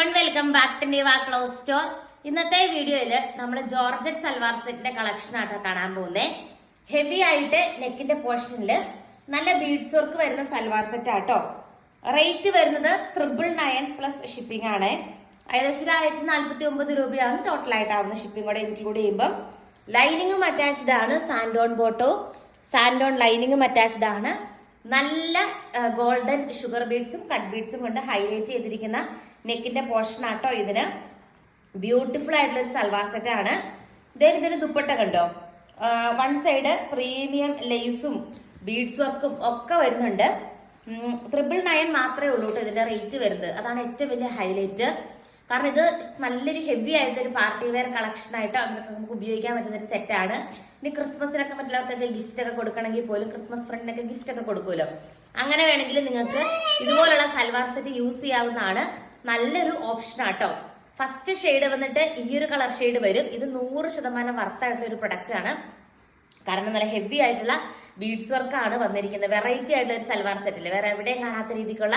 Welcome back to Niva clothes store ഇന്നത്തെ വീഡിയോയിൽ നമ്മൾ ജോർജറ്റ് സൽവാർ സെറ്റിന്റെ കളക്ഷൻ ആട്ടോ കാണാൻ പോകുന്നത് ഹെവി ആയിട്ട് നെക്കിന്റെ പോർഷനിൽ നല്ല ബീഡ്സ് വർക്ക് വരുന്ന സൽവാർ സെറ്റ് ആട്ടോ. റേറ്റ് വരുന്നത് ട്രിപ്പിൾ നയൻ പ്ലസ് ഷിപ്പിംഗ് ആണ്. ഏകദേശം ഒരു ആയിരത്തി നാല്പത്തി ഒമ്പത് രൂപയാണ് ടോട്ടൽ ആയിട്ടാവുന്ന ഷിപ്പിംഗ് കൂടെ ഇൻക്ലൂഡ് ചെയ്യുമ്പോൾ ലൈനിങ്ങും അറ്റാച്ച്ഡ് ആണ് സാൻഡോൺ ബോട്ടോ സാൻഡോൺ ലൈനിങ്ങും അറ്റാച്ച്ഡ് ആണ്. നല്ല ഗോൾഡൻ ഷുഗർ ബീഡ്സും കട്ട് ബീഡ്സും കൊണ്ട് ഹൈലൈറ്റ് ചെയ്തിരിക്കുന്ന നെക്കിന്റെ പോർഷൻ ആട്ടോ ഇതിന്. ബ്യൂട്ടിഫുൾ ആയിട്ടുള്ള ഒരു സൽവാർ സെറ്റ് ആണ് ദെൻ ഇതിന് ദുപ്പട്ട കണ്ടോ? വൺ സൈഡ് പ്രീമിയം ലേസും ബീഡ്സ് വർക്കും ഒക്കെ വരുന്നുണ്ട്. ട്രിപ്പിൾ നയൻ മാത്രമേ ഉള്ളൂ കേട്ടോ ഇതിന്റെ റേറ്റ് വരുന്നത്. അതാണ് ഏറ്റവും വലിയ ഹൈലൈറ്റ് കാരണം ഇത് നല്ലൊരു ഹെവി ആയിട്ടുള്ള ഒരു പാർട്ടി വെയർ കളക്ഷൻ ആയിട്ടോ അങ്ങനെയൊക്കെ നമുക്ക് ഉപയോഗിക്കാൻ പറ്റുന്ന ഒരു സെറ്റാണ് ഇനി ക്രിസ്മസിനൊക്കെ മറ്റുള്ളവർക്കൊക്കെ ഗിഫ്റ്റ് ഒക്കെ കൊടുക്കണമെങ്കിൽ പോലും ക്രിസ്മസ് ഫ്രണ്ടിനൊക്കെ ഗിഫ്റ്റ് ഒക്കെ കൊടുക്കുമല്ലോ. അങ്ങനെ വേണമെങ്കിൽ നിങ്ങൾക്ക് ഇതുപോലുള്ള സൽവാർ സെറ്റ് യൂസ് ചെയ്യാവുന്നതാണ്. നല്ലൊരു ഓപ്ഷൻ ആട്ടോ. ഫസ്റ്റ് ഷെയ്ഡ് വന്നിട്ട് ഈ ഒരു കളർ ഷെയ്ഡ് വരും. ഇത് നൂറ് ശതമാനം വർത്തായിട്ടുള്ള ഒരു പ്രൊഡക്റ്റ് ആണ്. കാരണം നല്ല ഹെവി ആയിട്ടുള്ള ബീഡ്സ് വർക്കാണ് വന്നിരിക്കുന്നത്. വെറൈറ്റി ആയിട്ടുള്ള ഒരു സൽവാർ സെറ്റിൽ വേറെ എവിടെയും കാണാത്ത രീതിക്കുള്ള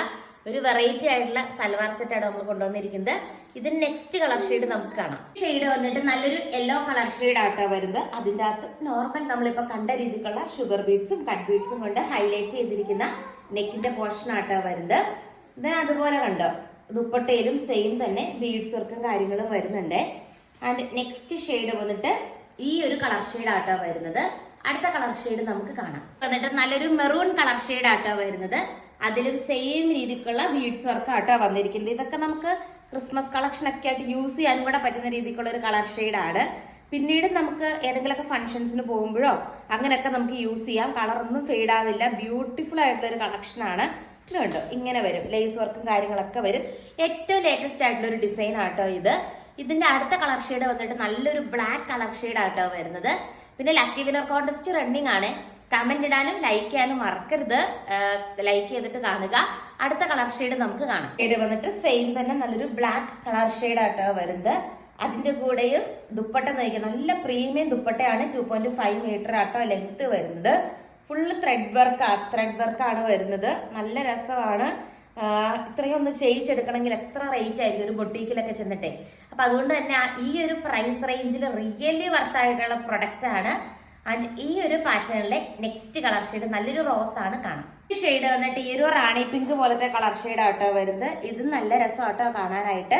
ഒരു വെറൈറ്റി ആയിട്ടുള്ള സൽവാർ സെറ്റ് ആണ് നമ്മൾ കൊണ്ടുവന്നിരിക്കുന്നത്. ഇത് നെക്സ്റ്റ് കളർ ഷെയ്ഡ് നമുക്ക് കാണാം. ഷെയ്ഡ് വന്നിട്ട് നല്ലൊരു യെല്ലോ കളർ ഷെയ്ഡ് ആട്ടോ വരുന്നത്. അതിന്റെ അകത്ത് നോർമൽ നമ്മളിപ്പോൾ കണ്ട രീതിക്കുള്ള ഷുഗർ ബീഡ്സും കട്ട് ബീഡ്സും കൊണ്ട് ഹൈലൈറ്റ് ചെയ്തിരിക്കുന്ന നെക്കിന്റെ പോർഷൻ ആട്ടോ വരുന്നത്. അതുപോലെ കണ്ടോ? ദുപ്പട്ടയിലും സെയിം തന്നെ ബീഡ്സ് വർക്കും കാര്യങ്ങളും വരുന്നുണ്ട്. ആൻഡ് നെക്സ്റ്റ് ഷെയ്ഡ് വന്നിട്ട് ഈ ഒരു കളർ ഷെയ്ഡ് ആട്ടോ വരുന്നത്. അടുത്ത കളർ ഷെയ്ഡ് നമുക്ക് കാണാം. എന്നിട്ട് നല്ലൊരു മെറൂൺ കളർ ഷെയ്ഡ് ആട്ടോ വരുന്നത്. അതിലും സെയിം രീതിക്കുള്ള ബീഡ്സ് വർക്ക് ആട്ടോ വന്നിരിക്കുന്നത്. ഇതൊക്കെ നമുക്ക് ക്രിസ്മസ് കളക്ഷൻ ഒക്കെ ആയിട്ട് യൂസ് ചെയ്യാൻ കൂടെ പറ്റുന്ന രീതിക്കുള്ള ഒരു കളർ ഷെയ്ഡാണ് പിന്നീട് നമുക്ക് ഏതെങ്കിലുമൊക്കെ ഫംഗ്ഷൻസിന് പോകുമ്പോഴോ അങ്ങനെയൊക്കെ നമുക്ക് യൂസ് ചെയ്യാം. കളറൊന്നും ഫെയ്ഡ് ആവില്ല. ബ്യൂട്ടിഫുൾ ആയിട്ടുള്ള ഒരു കളക്ഷനാണ് ഇത് കണ്ടോ ഇങ്ങനെ വരും. ലേസ് വർക്കും കാര്യങ്ങളൊക്കെ വരും. ഏറ്റവും ലേറ്റസ്റ്റ് ആയിട്ടുള്ള ഒരു ഡിസൈൻ ആട്ടോ ഇത്. ഇതിന്റെ അടുത്ത കളർ ഷെയ്ഡ് വന്നിട്ട് നല്ലൊരു ബ്ലാക്ക് കളർ ഷെയ്ഡ് ആട്ടോ വരുന്നത്. പിന്നെ ലക്കി വിനർ കോൺടെസ്റ്റ് റണ്ണിങ് ആണ്. കമന്റ് ഇടാനും ലൈക്ക് ചെയ്യാനും മറക്കരുത്. ലൈക്ക് ചെയ്തിട്ട് കാണുക. അടുത്ത കളർ ഷെയ്ഡ് നമുക്ക് കാണാം. ഷെയ്ഡ് വന്നിട്ട് സെയിം തന്നെ നല്ലൊരു ബ്ലാക്ക് കളർ ഷെയ്ഡ് ആട്ടോ വരുന്നത്. അതിന്റെ കൂടെയും ദുപ്പട്ട നയിക്കുക നല്ല പ്രീമിയം ദുപ്പട്ടയാണ്. ടു പോയിന്റ് ഫൈവ് മീറ്റർ ആട്ടോ ലെങ്ത് വരുന്നത്. ഫുള്ള് ത്രെഡ് വർക്ക് ത്രെഡ് വർക്കാണ് വരുന്നത്. നല്ല രസമാണ്. ഇത്രയും ഒന്ന് ചെയ്യിച്ചെടുക്കണമെങ്കിൽ എത്ര റേറ്റ് ആയിരിക്കും ഒരു ബൊട്ടീക്കിലൊക്കെ ചെന്നിട്ടേ? അപ്പൊ അതുകൊണ്ട് തന്നെ ഈ ഒരു പ്രൈസ് റേഞ്ചിൽ റിയലി വർത്ത് ആയിട്ടുള്ള പ്രൊഡക്റ്റ് ആണ്. ആൻഡ് ഈ ഒരു പാറ്റേണിലെ നെക്സ്റ്റ് കളർ ഷെയ്ഡ് നല്ലൊരു റോസ് ആണ് കാണാം. ഈ ഷെയ്ഡ് വന്നിട്ട് ഈ ഒരു റാണി പിങ്ക് പോലത്തെ കളർ ഷെയ്ഡ് ആട്ടോ വരുന്നത്. ഇത് നല്ല രസമാട്ടോ കാണാനായിട്ട്.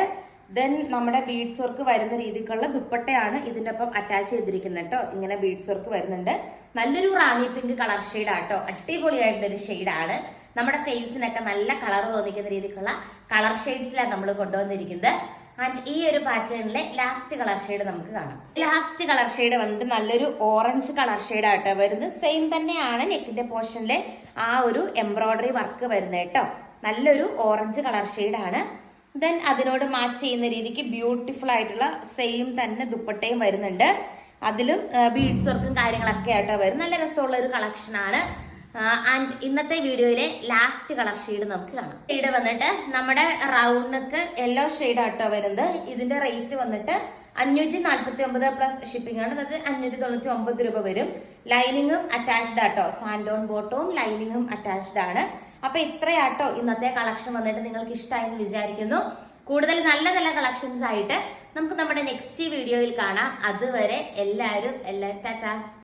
ദെൻ നമ്മുടെ ബീഡ്സ് വർക്ക് വരുന്ന രീതിക്കുള്ള ദുപ്പട്ടയാണ് ഇതിന്റെ ഒപ്പം അറ്റാച്ച് ചെയ്തിരിക്കുന്നത് കേട്ടോ. ഇങ്ങനെ ബീഡ്സ് വർക്ക് വരുന്നുണ്ട്. നല്ലൊരു റാണി പിങ്ക് കളർ ഷെയ്ഡ് ആട്ടോ. അടിപൊളിയായിട്ടുള്ള ഒരു ഷെയ്ഡാണ് നമ്മുടെ ഫേസിനൊക്കെ നല്ല കളർ തോന്നിക്കുന്ന രീതിക്കുള്ള കളർ ഷെയ്ഡ്സിലാണ് നമ്മൾ കൊണ്ടുവന്നിരിക്കുന്നത്. ആൻഡ് ഈ ഒരു പാറ്റേണിലെ ലാസ്റ്റ് കളർ ഷെയ്ഡ് നമുക്ക് കാണാം. ലാസ്റ്റ് കളർ ഷെയ്ഡ് വന്നിട്ട് നല്ലൊരു ഓറഞ്ച് കളർ ഷെയ്ഡ് ആട്ടോ വരുന്നത്. സെയിം തന്നെയാണ് നെക്കിന്റെ പോർഷനിലെ ആ ഒരു എംബ്രോയിഡറി വർക്ക് വരുന്നത് കേട്ടോ. നല്ലൊരു ഓറഞ്ച് കളർ ഷെയ്ഡാണ് ദെൻ അതിനോട് മാച്ച് ചെയ്യുന്ന രീതിക്ക് ബ്യൂട്ടിഫുൾ ആയിട്ടുള്ള സെയിം തന്നെ ദുപ്പട്ടയും വരുന്നുണ്ട്. അതിലും ബീഡ്സ് വർക്കും കാര്യങ്ങളൊക്കെ ആയിട്ടോ വരും നല്ല രസമുള്ള ഒരു കളക്ഷൻ ആണ്. ആൻഡ് ഇന്നത്തെ വീഡിയോയിലെ ലാസ്റ്റ് കളർ ഷെയ്ഡ് നമുക്ക് കാണാം. ഷെയ്ഡ് വന്നിട്ട് നമ്മുടെ റൗണ്ടിനൊക്കെ യെല്ലോ ഷെയ്ഡ് ആട്ടോ വരുന്നത്. ഇതിന്റെ റേറ്റ് വന്നിട്ട് അഞ്ഞൂറ്റി നാല്പത്തി ഒമ്പത് പ്ലസ് ഷിപ്പിംഗ് ആണ്. അതായത് അഞ്ഞൂറ്റി തൊണ്ണൂറ്റി ഒമ്പത് രൂപ വരും. ലൈനിങ്ങും അറ്റാച്ച്ഡ് ആട്ടോ. സാൻഡോൺ ബോട്ടവും ലൈനിങ്ങും അറ്റാച്ച്ഡ് ആണ്. അപ്പൊ ഇത്രയാട്ടോ ഇന്നത്തെ കളക്ഷൻ വന്നിട്ട് നിങ്ങൾക്ക് ഇഷ്ടമായി എന്ന് വിചാരിക്കുന്നു. കൂടുതൽ നല്ല നല്ല കളക്ഷൻസ് ആയിട്ട് നമുക്ക് നമ്മുടെ നെക്സ്റ്റ് വീഡിയോയിൽ കാണാം. അതുവരെ എല്ലാവരും എല്ലാ ടാറ്റ.